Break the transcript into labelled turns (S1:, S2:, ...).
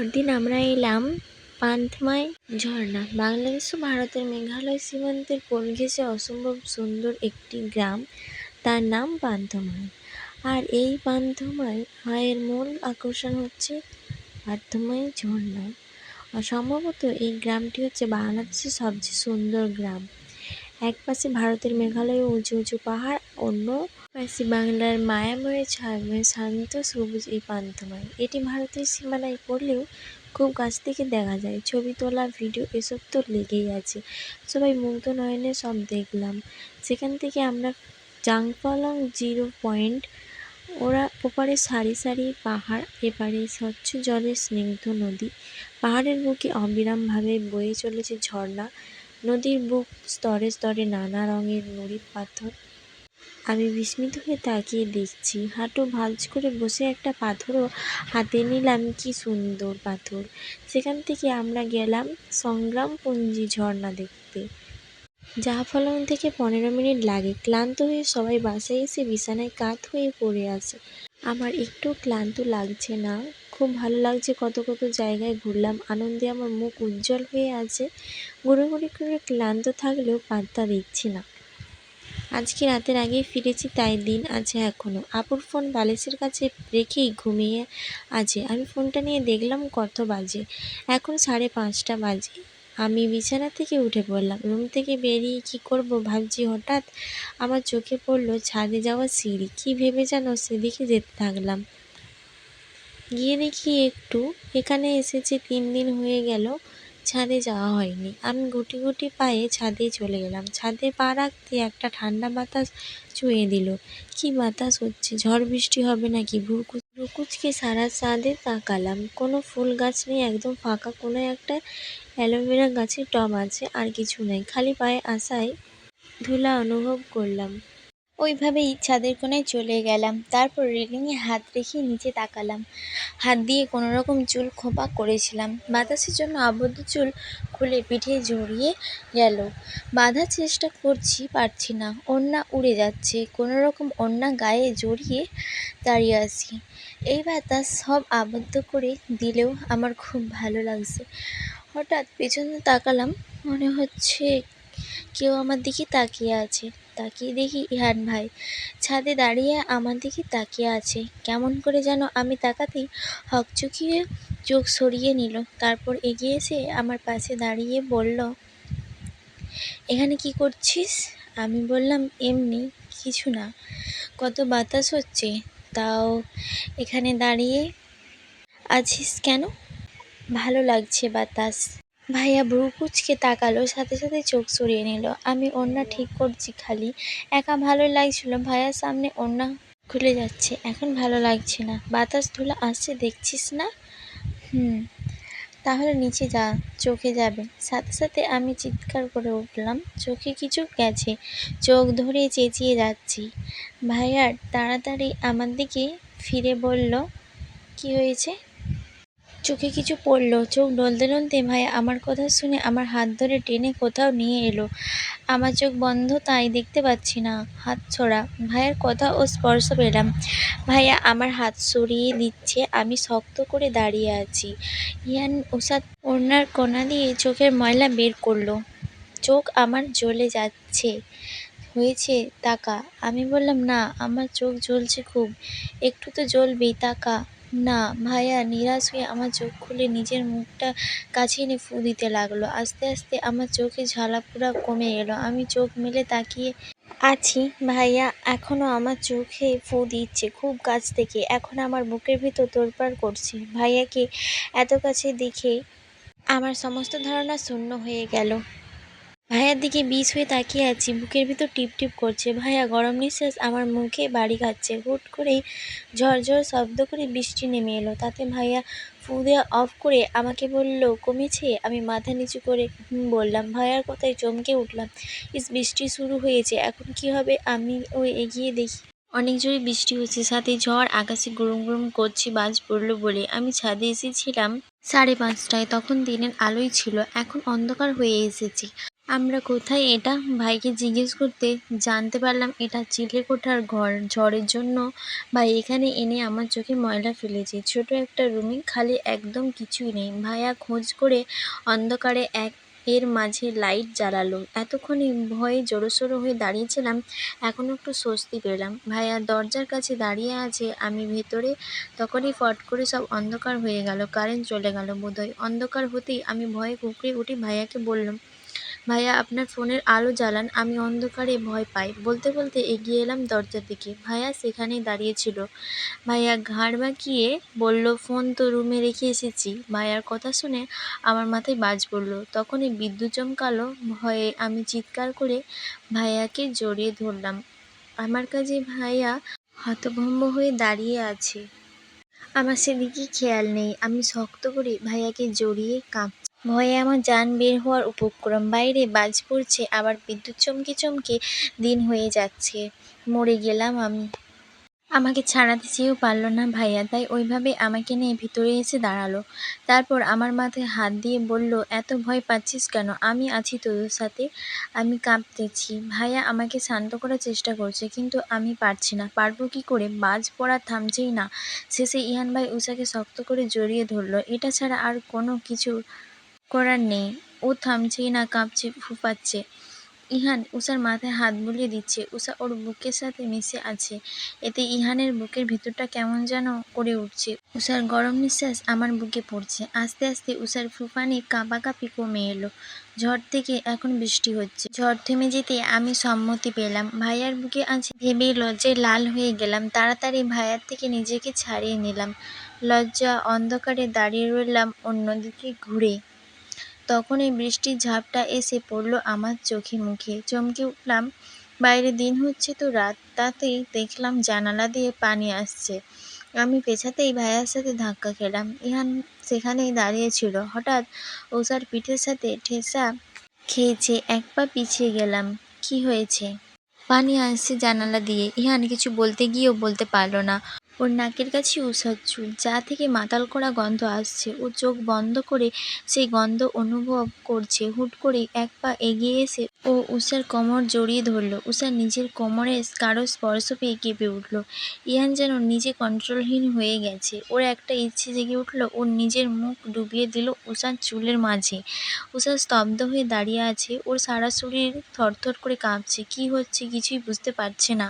S1: পরদিন আমরা এলাম পান্থমায় ঝর্ণা। বাংলাদেশ ও ভারতের মেঘালয় সীমান্তের কোল ঘেঁষে অসম্ভব সুন্দর একটি গ্রাম। তার নাম পান্থমায়। আর এই পান্থমায় এর মূল আকর্ষণ হচ্ছে পান্থমায় ঝর্ণা। সম্ভবত এই গ্রামটি হচ্ছে বাংলাদেশের সবচেয়ে সুন্দর গ্রাম। এক পাশে ভারতের মেঘালয় উঁচু উঁচু পাহাড়, অন্য পাশে বাংলার মায়াময় ছায়াময় শান্ত সবুজ এই পান্থমায়। এটি ভারতের সীমানায় পড়লেও খুব কাছ থেকে দেখা যায়। ছবি তোলা, ভিডিও এসব তো লেগেই আছে। সবাই মুগ্ধ নয়নে সব দেখলাম। সেখান থেকে আমরা জাংফলং জিরো পয়েন্ট, ওরা ওপারে সারি সারি পাহাড়, এপারে স্বচ্ছ জলের স্নিগ্ধ নদী। পাহাড়ের বুকে অবিরামভাবে বয়ে চলেছে ঝর্ণা। নদীর বুক স্তরে স্তরে নানা রঙের নুড়ি পাথর। আমি বিস্মিত হয়ে তাকিয়ে দেখছি হাঁটু ভাঁজ করে বসে একটা পাথরও হাতে নিলাম। কি সুন্দর পাথর। সেখান থেকে আমরা গেলাম সংগ্রামপুঞ্জি ঝর্ণা দেখতে। জাফলং থেকে পনেরো মিনিট লাগে। ক্লান্ত হয়ে সবাই বাসায় এসে বিছানায় কাত হয়ে পড়ে আসে আমার একটু ক্লান্ত লাগছে না। খুব ভালো লাগছে কত কত জায়গায় ঘুরলাম। আনন্দে আমার মুখ উজ্জ্বল হয়ে আছে। ঘুরে করে ক্লান্ত থাকলেও পাত্তা দিচ্ছি না। আজকে রাতের আগেই ফিরেছি, তাই দিন আছে এখনও আপুর ফোন বালিশের কাছে রেখেই ঘুমিয়ে আছে। আমি ফোনটা নিয়ে দেখলাম কত বাজে। এখন সাড়ে পাঁচটা বাজে। আমি বিছানা থেকে উঠে পড়লাম। রুম থেকে বেরিয়ে কি করব ভাবছি হঠাৎ আমার চোখে পড়ল ছাদে যাওয়া সিঁড়ি। কি ভেবে যেন সেদিকে যেতে থাকলাম। গিয়ে দেখি একটু। এখানে এসেছে, তিন দিন হয়ে গেল। ছাদে যাওয়া হয়নি। আমি গুটি গুটি পায়ে ছাদে চলে গেলাম। ছাদে পা রাখতে একটা ঠান্ডা বাতাস ছুঁয়ে দিল। কি বাতাস হচ্ছে? ঝড় বৃষ্টি হবে নাকি? ভুরকুচ, ভ্রুকুচকে সারা ছাদে তাকালাম। কোনো ফুল গাছ নেই, একদম ফাঁকা। কোনো একটা অ্যালোভেরা গাছের টব আছে, আর কিছু নেই। খালি পায়ে আসায় ধুলা অনুভব করলাম। ওইভাবেই ছাদের কোণায় চলে গেলাম। তারপর রেলিংয়ে হাত রেখে নিচে তাকালাম। হাত দিয়ে কোনো রকম চুল খোপা করেছিলাম। বাতাসের জন্য আবদ্ধ চুল খুলে পিঠে জড়িয়ে গেল। বাঁধার চেষ্টা করছি, পারছি না। ওড়না উড়ে যাচ্ছে। কোনো রকম ওড়না গায়ে জড়িয়ে দাঁড়িয়ে আছি। এই বাতাস সব আবদ্ধ করে দিলেও আমার খুব ভালো লাগছে। হঠাৎ পেছনে তাকালাম। মনে হচ্ছে কেউ আমার দিকে তাকিয়ে আছে। তাকিয়ে দেখি ইহান ভাই। ছাদে দাঁড়িয়ে আমার দিকে তাকিয়ে আছে। কেমন করে যেন আমি তাকাতেই হকচকিয়ে চোখ সরিয়ে নিল। তারপর এগিয়ে এসে আমার পাশে দাঁড়িয়ে বলল, এখানে কি করছিস? আমি বললাম, এমনি কিছু না। কত বাতাস হচ্ছে। তাও এখানে দাঁড়িয়ে আছিস কেন? ভালো লাগছে বাতাস। ভাইয়া ভ্রু কুচকে তাকালো, সাথে সাথে চোখ সরিয়ে নিল। আমি ওড়না ঠিক করছি খালি। একা ভালো লাগছিল ভাইয়ার সামনে ওড়না খুলে যাচ্ছে। এখন ভালো লাগছে না। বাতাস ধুলো আসছে, দেখছিস না? হুম, তাহলে নিচে যা, চোখে যাবে। সাথে সাথে আমি চিৎকার করে উঠলাম। চোখে কিছু গেছে। চোখ ধরে চেঁচিয়ে যাচ্ছি। ভাইয়ার তাড়াতাড়ি আমার দিকে ফিরে বলল, কি হয়েছে? চোখে কিছু পড়ল, চোখ ডলতে ডলতে ভাইয়া আমার কথা শুনে আমার হাত ধরে টেনে কোথাও নিয়ে এলো। আমার চোখ বন্ধ, তাই দেখতে পাচ্ছি না। হাত ছোড়া। ভাইয়ার কথা ও স্পর্শ পেলাম। ভাইয়া, আমার হাত সরিয়ে দিচ্ছে, আমি শক্ত করে দাঁড়িয়ে আছি। ইয়ান ওষাদ ওড়নার কোনা দিয়ে চোখের ময়লা বের করল। চোখ আমার জ্বলে যাচ্ছে, হয়েছে তাকা আমি বললাম, না, আমার চোখ জ্বলছে খুব। একটু তো জ্বলবেই তাকা না, ভাইয়া, নিরাশ হয়ে আমার চোখ খুলে নিজের মুখটা কাছে এনে ফু দিতে লাগল। আস্তে আস্তে আমার চোখে ঝালাপুরা কমে এলো। আমি চোখ মেলে তাকিয়ে আছি, ভাইয়া এখনও আমার চোখে ফু দিচ্ছে খুব কাছ থেকে। এখন আমার বুকের ভিতর তোড়পাড় করছে। ভাইয়াকে এত কাছে দেখে আমার সমস্ত ধারণা শূন্য হয়ে গেল। ভাইয়ার দিকে বিষ হয়ে তাকিয়ে আছি, বুকের ভিতর টিপ টিপ করছে। ভাইয়া, গরম নিঃশ্বাস আমার মুখে বাড়ি খাচ্ছে। হুট করেই ঝরঝর শব্দ করে বৃষ্টি নেমে এলো। তাতে ভাইয়া ফু দেওয়া অফ করে আমাকে বলল, কমেছে? আমি মাথা নিচু করে হুম বললাম। ভাইয়ার কথায় চমকে উঠলাম। ইস, বৃষ্টি শুরু হয়েছে। এখন কি হবে? আমি ও এগিয়ে দেখি। অনেক জোরে বৃষ্টি হচ্ছে। সাথে ঝড়, আকাশে গুরুম গুরুম করছে বাজ পড়ল বলে আমি ছাদে এসেছিলাম সাড়ে পাঁচটায়। তখন দিনের আলোই ছিল। এখন অন্ধকার হয়ে এসেছে। আমরা কোথায় এটা? ভাইকে জিজ্ঞেস করতে জানতে পারলাম এটা চিলেকোঠার ঘর, ঝড়ের জন্য। ভাই, এখানে এনে আমার চোখে ময়লা ফেলেছে। ছোট একটা রুমে খালি একদম কিছুই নেই। ভাইয়া খোঁজ করে অন্ধকারে এক, এর মাঝে লাইট জ্বালালো। এতক্ষণে ভয়ে জড়োসড়ো হয়ে দাঁড়িয়েছিলাম এখন একটু স্বস্তি পেলাম। ভাইয়া দরজার কাছে দাঁড়িয়ে আছে, আমি ভেতরে তখনই ফট করে সব অন্ধকার হয়ে গেল, কারেন্ট চলে গেল বোধহয়। অন্ধকার হতেই আমি ভয়ে কুঁকড়ে উঠে ভাইয়াকে বললাম ভাইয়া, আপনার ফোনের আলো জ্বালান, আমি অন্ধকারে ভয় পাই। বলতে বলতে এগিয়ে এলাম দরজার দিকে। ভাইয়া সেখানেই দাঁড়িয়ে ছিল। ভাইয়া ঘাড় বাঁকিয়ে বলল, ফোন তো রুমে রেখে এসেছি। ভাইয়ার কথা শুনে আমার মাথায় বাজ পড়ল। তখনই বিদ্যুৎ চমকালো, ভয়ে আমি চিৎকার করে ভাইয়াকে জড়িয়ে ধরলাম। আমার কাছে ভাইয়া হতভম্ব হয়ে দাঁড়িয়ে আছে। আমার সেদিকে খেয়াল নেই। আমি শক্ত করে ভাইয়াকে জড়িয়ে কাঁপছি। ভয়ে আমার যান বের হওয়ার উপক্রম। বাইরে বাজ পড়ছে, আবার বিদ্যুৎ চমকে চমকে দিন হয়ে যাচ্ছে। মরে গেলাম আমি। আমাকে ছাড়াতে চেয়েও পারল না ভাইয়া, তাই ওইভাবে আমাকে নিয়ে ভিতরে এসে দাঁড়াল। তারপর আমার মাথায় হাত দিয়ে বলল, এত ভয় পাচ্ছিস কেন? আমি আছি তোদের সাথে। আমি কাঁপতেছি। ভাইয়া আমাকে শান্ত করার চেষ্টা করছে, কিন্তু আমি পারছি না। পারব কি করে? বাজ পড়া থামছেই না। শেষে ইহান ভাই উষাকে শক্ত করে জড়িয়ে ধরলো। এটা ছাড়া আর কোনো কিছু করার নেই। ও থামছেই না, কাঁপছে ফুপাচ্ছে ইহান উষার মাথায় হাত বুলিয়ে দিচ্ছে। উষা ওর বুকের সাথে মিশে আছে। এতে ইহানের বুকের ভিতরটা কেমন যেন করে উঠছে। উষার গরম নিঃশ্বাস আমার বুকে পড়ছে। আস্তে আস্তে উষার ফুফানি কাঁপাকাঁপি কমে এলো। ঝড় থেকে এখন বৃষ্টি হচ্ছে। ঝড় থেমে যেতে আমি সম্মতি পেলাম। ভাইয়ার বুকে আছে ভেবেই লজ্জায় লাল হয়ে গেলাম। তাড়াতাড়ি ভাইয়ার থেকে নিজেকে ছাড়িয়ে নিলাম। লজ্জা অন্ধকারে দাঁড়িয়ে রইলাম অন্যদিকে ঘুরে। তখনই বৃষ্টির ঝাপটা এসে পড়ল আমার চোখে মুখে। চমকে উঠলাম, বাইরে দিন হচ্ছে তো রাত, তাতেই দেখলাম জানালা দিয়ে পানি আসছে। আমি পেছাতেই ভাইয়ার সাথে ধাক্কা খেলাম। ইহান সেখানেই দাঁড়িয়ে ছিল। হঠাৎ ওষার পিঠের সাথে ঠেসা খেয়েছে, এক পা পিছিয়ে গেলাম। কি হয়েছে? পানি আসছে জানালা দিয়ে। ইহান কিছু বলতে গিয়েও বলতে পারল না। ওর নাকের কাছে উষার চুল, যা থেকে মাতাল করা গন্ধ আসছে। ও চোখ বন্ধ করে সেই গন্ধ অনুভব করছে। হুট করে এক পা এগিয়ে এসে ও উষার কোমর জড়িয়ে ধরল। উষার নিজের কোমরে কারও স্পর্শ পেয়ে কেঁপে উঠল। ইহান যেন নিজে কন্ট্রোলহীন হয়ে গেছে। ওর একটা ইচ্ছে জেগে উঠল, ওর নিজের মুখ ডুবিয়ে দিল উষার চুলের মাঝে। উষা স্তব্ধ হয়ে দাঁড়িয়ে আছে। ওর সারা শরীর থরথর করে কাঁপছে। কি হচ্ছে কিছুই বুঝতে পারছে না।